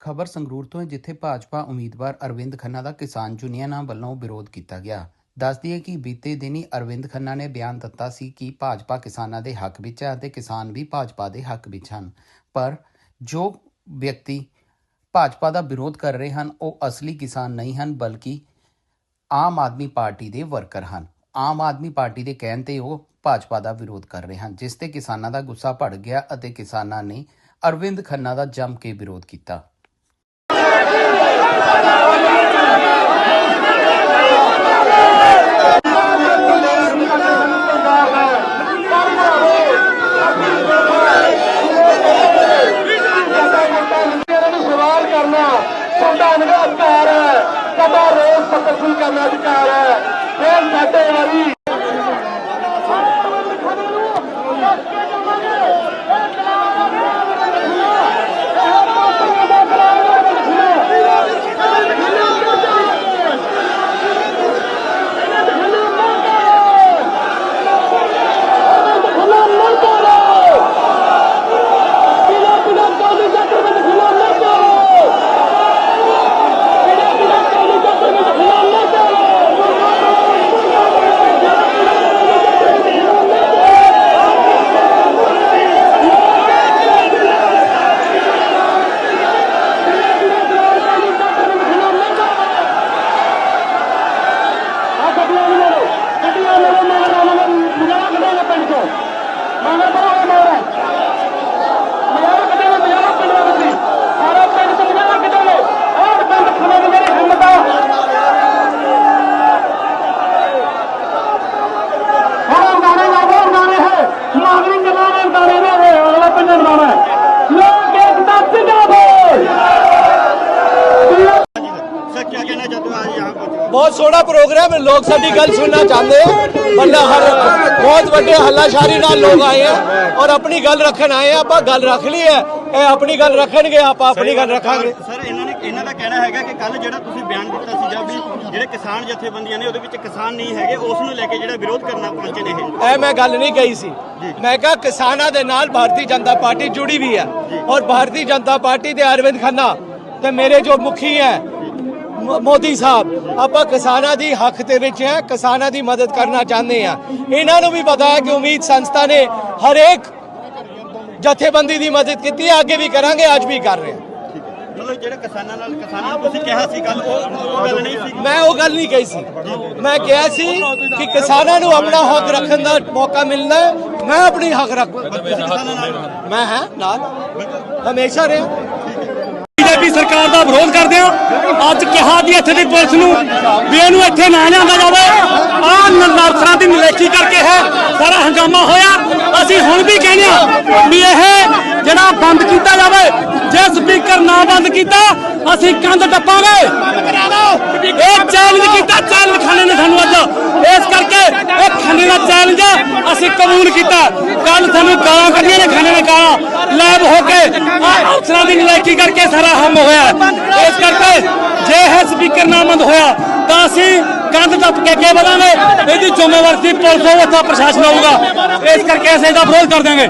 ਖਬਰ ਸੰਗਰੂਰ ਤੋਂ ਹੈ, ਜਿੱਥੇ ਭਾਜਪਾ ਉਮੀਦਵਾਰ ਅਰਵਿੰਦ ਖੰਨਾ ਦਾ ਕਿਸਾਨ ਯੂਨੀਅਨਾਂ ਵੱਲੋਂ ਵਿਰੋਧ ਕੀਤਾ ਗਿਆ। ਦੱਸਦੀ ਹੈ ਕਿ ਬੀਤੇ ਦਿਨੀ ਅਰਵਿੰਦ ਖੰਨਾ ਨੇ ਬਿਆਨ ਦਿੱਤਾ ਸੀ ਕਿ ਭਾਜਪਾ ਕਿਸਾਨਾਂ ਦੇ ਹੱਕ ਵਿੱਚ ਹੈ ਅਤੇ ਕਿਸਾਨ ਵੀ ਭਾਜਪਾ ਦੇ ਹੱਕ ਵਿੱਚ ਹਨ। ਪਰ ਜੋ ਵਿਅਕਤੀ ਭਾਜਪਾ ਦਾ ਵਿਰੋਧ ਕਰ ਰਹੇ ਹਨ, ਉਹ ਅਸਲੀ ਕਿਸਾਨ ਨਹੀਂ ਹਨ, ਬਲਕਿ ਆਮ ਆਦਮੀ ਪਾਰਟੀ ਦੇ ਵਰਕਰ ਹਨ। ਆਮ ਆਦਮੀ ਪਾਰਟੀ ਦੇ ਕਹਿਣ ਤੇ ਉਹ ਭਾਜਪਾ ਦਾ ਵਿਰੋਧ ਕਰ ਰਹੇ ਹਨ, ਜਿਸ ਤੇ ਕਿਸਾਨਾਂ ਦਾ ਗੁੱਸਾ ਭੜ ਗਿਆ ਅਤੇ ਕਿਸਾਨਾਂ ਨੇ ਅਰਵਿੰਦ ਖੰਨਾ ਦਾ ਜੰਮ ਕੇ ਵਿਰੋਧ ਕੀਤਾ ਇਹਨਾਂ ਨੂੰ ਸਵਾਲ ਕਰਨਾ ਸੰਵਿਧਾਨਕ ਅਧਿਕਾਰ ਹੈ ਸਦਾ ਰੋਸ ਪ੍ਰਦਰਸ਼ਨ ਕਰਨ ਦਾ ਅਧਿਕਾਰ ਹੈ। ਇਹ ਸਾਡੇ ਵਾਰੀ ਬਹੁਤ ਸੋਹਣਾ ਪ੍ਰੋਗਰਾਮ ਹੈ। ਲੋਕ ਸਾਡੀ ਗੱਲ ਸੁਣਨਾ ਚਾਹੁੰਦੇ ਆ। ਬੰਦਾ ਹਰ ਬਹੁਤ ਵੱਡੇ ਹੱਲਾਸ਼ਾਰੀ ਨਾਲ ਲੋਕ ਆਏ ਆ ਔਰ ਆਪਣੀ ਗੱਲ ਰੱਖਣ ਆਏ ਆ। ਆਪਾਂ ਗੱਲ ਰੱਖ ਲਈ ਹੈ। ਇਹ ਆਪਣੀ ਗੱਲ ਰੱਖਣਗੇ ਆਪਾਂ ਆਪਣੀ ਗੱਲ ਰੱਖਾਂਗੇ। ਸਰ ਇਹਨਾਂ ਨੇ ਇਹਨਾਂ ਦਾ ਕਹਿਣਾ ਹੈਗਾ ਕਿ ਕੱਲ ਜਿਹੜਾ ਤੁਸੀਂ ਬਿਆਨ ਦਿੱਤਾ ਸੀ ਜਦ ਵੀ ਜਿਹੜੇ ਕਿਸਾਨ ਜਥੇਬੰਦੀਆਂ ਨੇ ਉਹਦੇ ਵਿੱਚ ਕਿਸਾਨ ਨਹੀਂ ਹੈਗੇ ਉਸ ਨੂੰ ਲੈ ਕੇ ਜਿਹੜਾ ਵਿਰੋਧ ਕਰਨਾ ਪਹੁੰਚੇ ਨੇ ਇਹ। ਇਹ ਮੈਂ ਗੱਲ ਨਹੀਂ ਕਹੀ ਸੀ। ਮੈਂ ਕਿਹਾ ਕਿਸਾਨਾਂ ਦੇ ਨਾਲ ਭਾਰਤੀ ਜਨਤਾ ਪਾਰਟੀ ਜੁੜੀ ਵੀ ਹੈ। ਔਰ ਭਾਰਤੀ ਜਨਤਾ ਪਾਰਟੀ ਦੇ ਅਰਵਿੰਦ ਖੰਨਾ ਤੇ ਮੇਰੇ ਜੋ ਮੁਖੀ ਹੈ ਮੋਦੀ ਸਾਹਿਬ ਆਪਾਂ ਕਿਸਾਨਾਂ ਦੀ ਹੱਕ ਦੇ ਵਿੱਚ ਹੈ ਕਿਸਾਨਾਂ ਦੀ ਮਦਦ ਕਰਨਾ ਚਾਹੁੰਦੇ ਆ ਇਹਨਾਂ ਨੂੰ ਵੀ ਪਤਾ ਹੈ ਕਿ ਉਮੀਦ ਸੰਸਥਾ ਨੇ ਹਰੇਕ ਜਥੇਬੰਦੀ ਦੀ ਮਦਦ ਕੀਤੀ ਹੈ ਅੱਗੇ ਵੀ ਕਰਾਂਗੇ ਅੱਜ ਵੀ ਕਰ ਰਹੇ ਹਾਂ। ਮਤਲਬ ਜਿਹੜੇ ਕਿਸਾਨਾਂ ਨਾਲ ਕਿਸਾਨਾਂ ਨੂੰ ਤੁਸੀਂ ਕਿਹਾ ਸੀ ਕੱਲ ਉਹ ਉਹ ਗੱਲ ਨਹੀਂ ਸੀ ਮੈਂ ਉਹ ਗੱਲ ਨਹੀਂ ਕਹੀ ਸੀ। ਮੈਂ ਕਿਹਾ ਸੀ ਕਿ ਕਿਸਾਨਾਂ ਨੂੰ ਆਪਣਾ ਹੱਕ ਰੱਖਣ ਦਾ ਮੌਕਾ ਮਿਲਣਾ ਹੈ। ਮੈਂ ਆਪਣੀ ਹੱਕ ਰੱਖ ਮੈਂ ਹਾਂ ਨਾਲ। ਹਮੇਸ਼ਾ ਰਿਹਾ। ਬੀਜੇਪੀ ਸਰਕਾਰ ਦਾ ਵਿਰੋਧ ਕਰਦੇ ਹਾਂ ਅੱਜ ਕਿਹਾ ਦੀ ਇੱਥੇ ਦੀ ਪੁਲਿਸ ਨੂੰ ਵੀ ਇਹਨੂੰ ਇੱਥੇ ਨਾ ਲਿਆਂਦਾ ਜਾਵੇ। ਆਹ ਨਰਸਰਾਂ ਦੀ ਨਲੇਕੀ ਕਰਕੇ ਹੈ, ਸਾਰਾ ਹੰਗਾਮਾ ਹੋਇਆ। ਅਸੀਂ ਹੁਣ ਵੀ ਕਹਿੰਦੇ ਹਾਂ ਵੀ ਇਹ ਜਿਹੜਾ ਬੰਦ ਕੀਤਾ ਜਾਵੇ, ਜੇ ਸਪੀਕਰ ਨਾ ਬੰਦ ਕੀਤਾ, ਅਸੀਂ ਕੰਧ ਟੱਪਾਂਗੇ। ਇਹ ਚੈਲੰਜ ਕੀਤਾ ਚੈਲੰਜ ਖਾਣੇ ਨੇ ਸਾਨੂੰ ਅੱਜ। ਇਸ ਕਰਕੇ ਇਹ ਖਾਣੇ ਦਾ ਚੈਲੰਜ ਅਸੀਂ ਕਬੂਲ ਕੀਤਾ। ਕੱਲ ਸਾਨੂੰ ਗਾਲਾਂ ਕੱਢੀਆਂ ਨੇ ਖਾਣੇ ਨੇ ਗਾਲਾਂ। ਲੈਬ ਹੋ ਕੇ ਅਫਸਰਾਂ ਦੀ ਨਲਾਇਕੀ ਕਰਕੇ ਸਾਰਾ ਹਮ ਹੋਇਆ ਇਸ ਕਰਕੇ ਜੇ ਇਹ ਸਪੀਕਰ ਨਾ ਬੰਦ ਹੋਇਆ ਤਾਂ ਅਸੀਂ ਕੰਧ ਟੱਪ ਕੇ ਅੱਗੇ ਵਧਾਂਗੇ ਇਹਦੀ ਜ਼ਿੰਮੇਵਾਰੀ ਪੁਲਿਸ ਹੋਵੇ ਤਾਂ ਪ੍ਰਸ਼ਾਸਨ ਹੋਊਗਾ ਇਸ ਕਰਕੇ ਅਸੀਂ ਇਹਦਾ ਵਿਰੋਧ ਕਰ ਦਾਂਗੇ